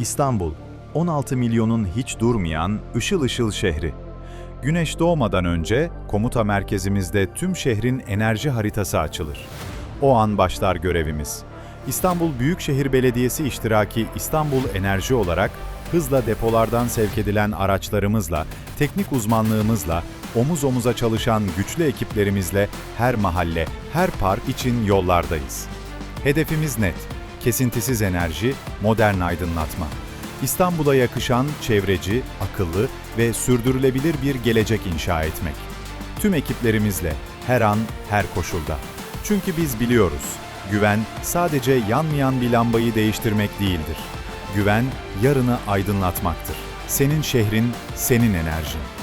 İstanbul, 16 milyonun hiç durmayan ışıl ışıl şehri. Güneş doğmadan önce komuta merkezimizde tüm şehrin enerji haritası açılır. O an başlar görevimiz. İstanbul Büyükşehir Belediyesi iştiraki İstanbul Enerji olarak hızla depolardan sevk edilen araçlarımızla, teknik uzmanlığımızla, omuz omuza çalışan güçlü ekiplerimizle her mahalle, her park için yollardayız. Hedefimiz net. Kesintisiz enerji, modern aydınlatma. İstanbul'a yakışan çevreci, akıllı ve sürdürülebilir bir gelecek inşa etmek. Tüm ekiplerimizle, her an, her koşulda. Çünkü biz biliyoruz, güven sadece yanmayan bir lambayı değiştirmek değildir. Güven, yarını aydınlatmaktır. Senin şehrin, senin enerjin.